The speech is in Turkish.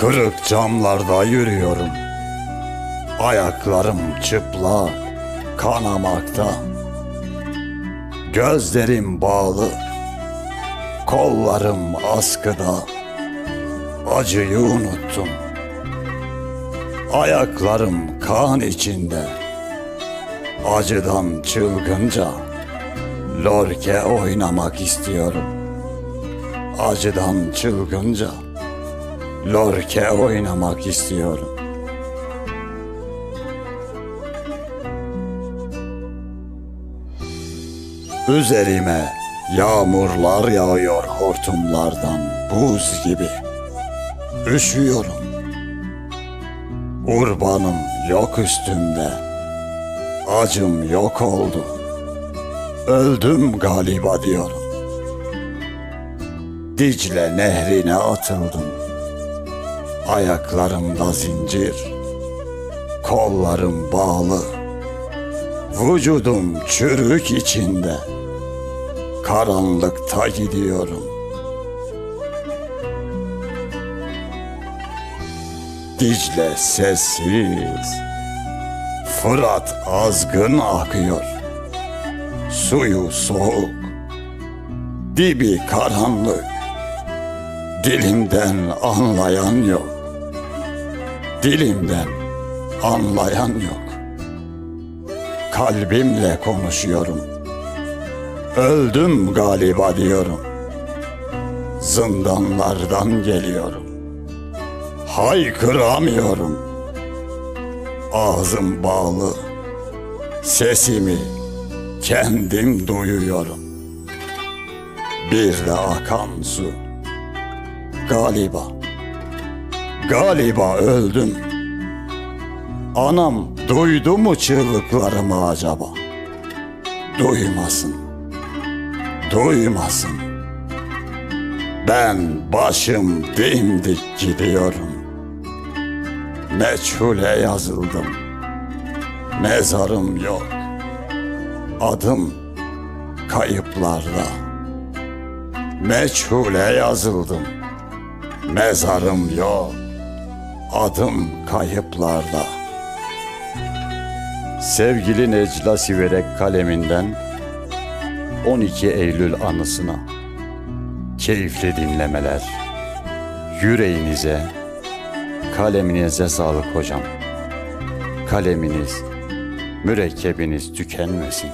Kırık camlarda yürüyorum. Ayaklarım çıplak, kanamakta. Gözlerim bağlı, kollarım askıda. Acıyı unuttum. Ayaklarım kan içinde. Acıdan çılgınca lorke oynamak istiyorum. Acıdan çılgınca lorke oynamak istiyorum. Üzerime yağmurlar yağıyor hortumlardan buz gibi. Üşüyorum. Urbanım yok üstümde. Acım yok oldu. Öldüm galiba diyorum. Dicle nehrine atıldım. Ayaklarımda zincir, kollarım bağlı. Vücudum çürük içinde. Karanlıkta gidiyorum. Dicle sessiz. Fırat azgın akıyor. Suyu soğuk. Dibi karanlık. Dilimden anlayan yok. Dilimden anlayan yok. Kalbimle konuşuyorum. Öldüm galiba diyorum. Zindanlardan geliyorum. Haykıramıyorum. Ağzım bağlı. Sesimi kendim duyuyorum. Bir de akan su. Galiba. Galiba öldüm. Anam duydu mu çığlıklarımı acaba? Duymasın. Duymasın. Ben başım dimdik gidiyorum. Meçhule yazıldım. Mezarım yok. Adım kayıplarda. Meçhule yazıldım. Mezarım yok. Adım kayıplarda. Sevgili Necla Siverek kaleminden 12 Eylül anısına keyifli dinlemeler. Yüreğinize, kaleminize sağlık hocam. Kaleminiz, mürekkebiniz tükenmesin.